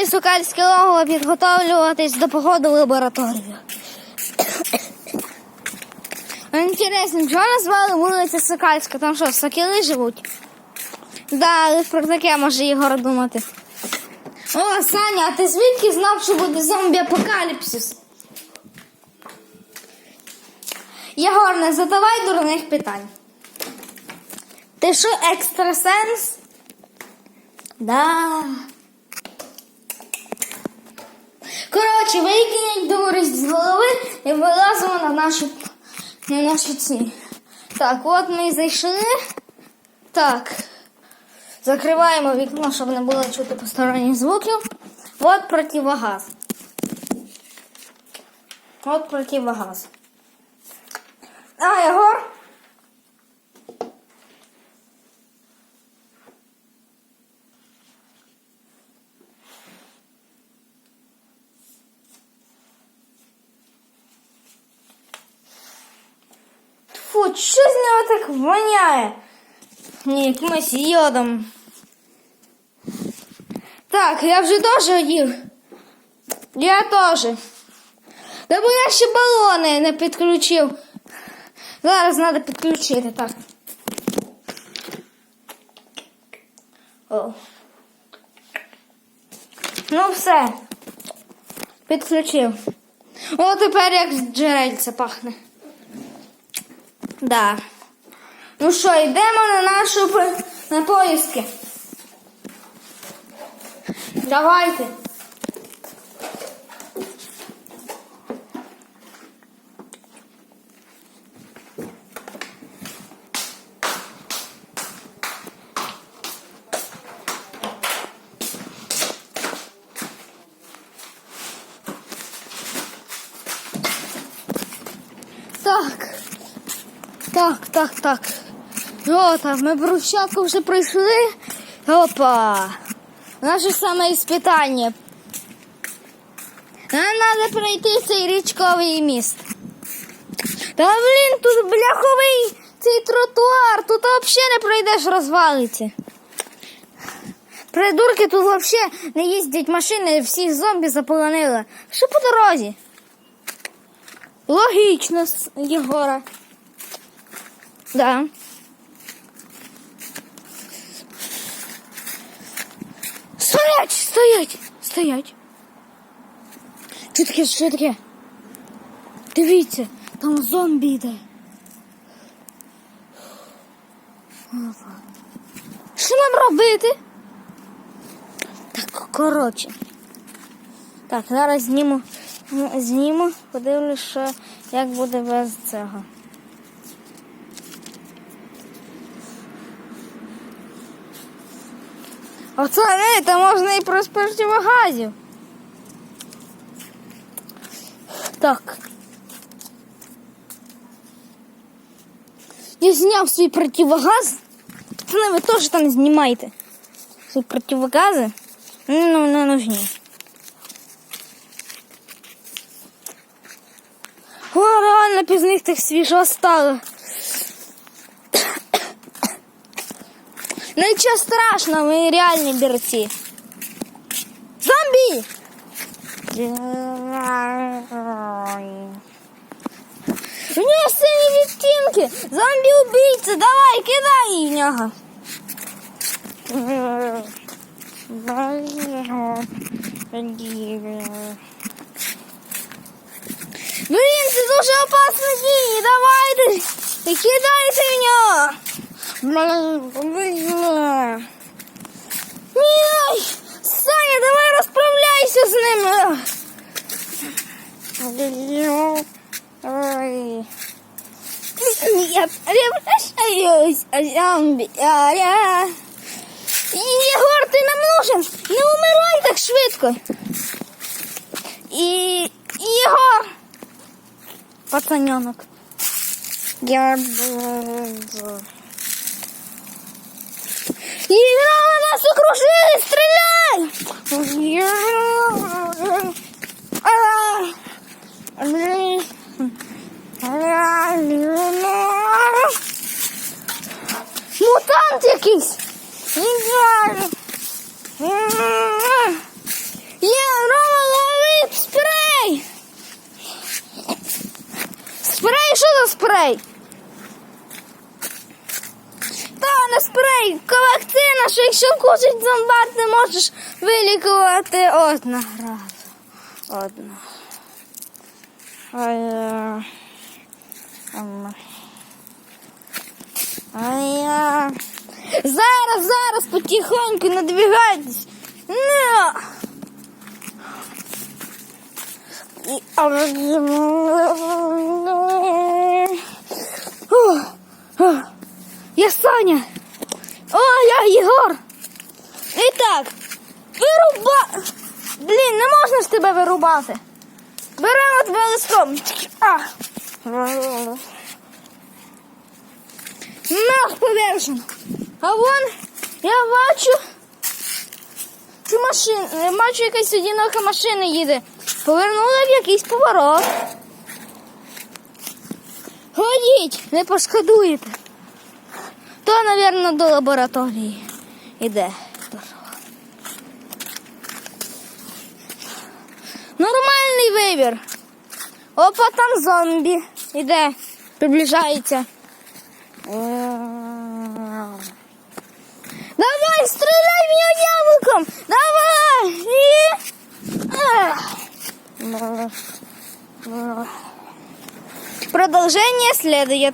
новий сокальське логово підготовлюватись до походу в лабораторію. Інтересно, чого назвали вулиця Сокальська? Там що, сокіли живуть? Да, але про таке може Ігор думати. О, Саня, а ти звідки знав, що буде зомбі-апокаліпсис? Єгор, не задавай дурних питань. Ти що, екстрасенс? Да. Коротше, викиніть дурість з голови і вилазимо на нашу, на нашу ці. Так, от ми і зайшли. Так. Закриваємо вікно, щоб не було чути посторонніх звуків. От противогаз. От противогаз. А, Єгор? Фу, що з нього так воняє? Ні, якимось йодом. Так, я вже теж їв. Я теж. Та бо я ще балони не підключив. Зараз треба підключити, так. О. Ну все. Підключив. О, тепер як з джерельця пахне. Да. Ну що, йдемо на нашу на поїздки. Давайте. Так. Так, так, так. О, так, ми брусчатку вже пройшли. Опа. Наше саме іспитання. Нам треба пройти цей річковий міст. Та блін, тут бляховий цей тротуар, тут взагалі не пройдеш, розвалиться. Придурки тут взагалі не їздять машини, всіх зомбі заполонили. Що по дорозі? Логічно, Єгора. Да. Стоять, стоять, стоять. Що таке, що таке? Дивіться, там зомбі йде. Що нам робити? Так, коротше. Так, зараз зніму, зніму, подивлюсь, як буде без цього. Оце не, та можна і про противогазів. Так. Я зняв свій противогаз. Пацани, ви теж там знімайте. Свої противогази. Ну, не нужні. О, реально без них так свіжо стало. Нічого страшного, ми реальні берці. Зомбі! У нього сині відтінки! Зомбі убійця! Давай, кидай її в нього! Блін, це дуже опасна дія! Давайте! Кидайте в нього! Ні, Саня, давай розправляйся з ним. Ой. Я превращаюсь в. Єгор, ти нам нужен. Не умирай так швидко. І Єгор. Пацаненок. Я буду... Ігра, нас окружили, стріляй! Мутант якийсь! Є, Рома, лови спрей! Спрей, що за спрей? Вакцина, що якщо вкусить зомбат, не можеш вилікувати одна разу. Одна. Ай, е. Ай. Зараз, зараз потихоньку надвігайтесь. Не. І- Ух, ух. Я Саня. О, я Єгор. І так, вируба. Блін, не можна ж. Беремо тебе листом. А. Нах повержен. А вон я бачу. Цю машину, бачу, якась одинока машина їде. Повернула в якийсь поворот. Ходіть, не пошкодуєте. То, мабуть, до лабораторії іде. вибір. Опа, там зомбі. Іде, приближається. Давай, стреляй в нее яблоком! Давай! И... Ах. Продолжение следует.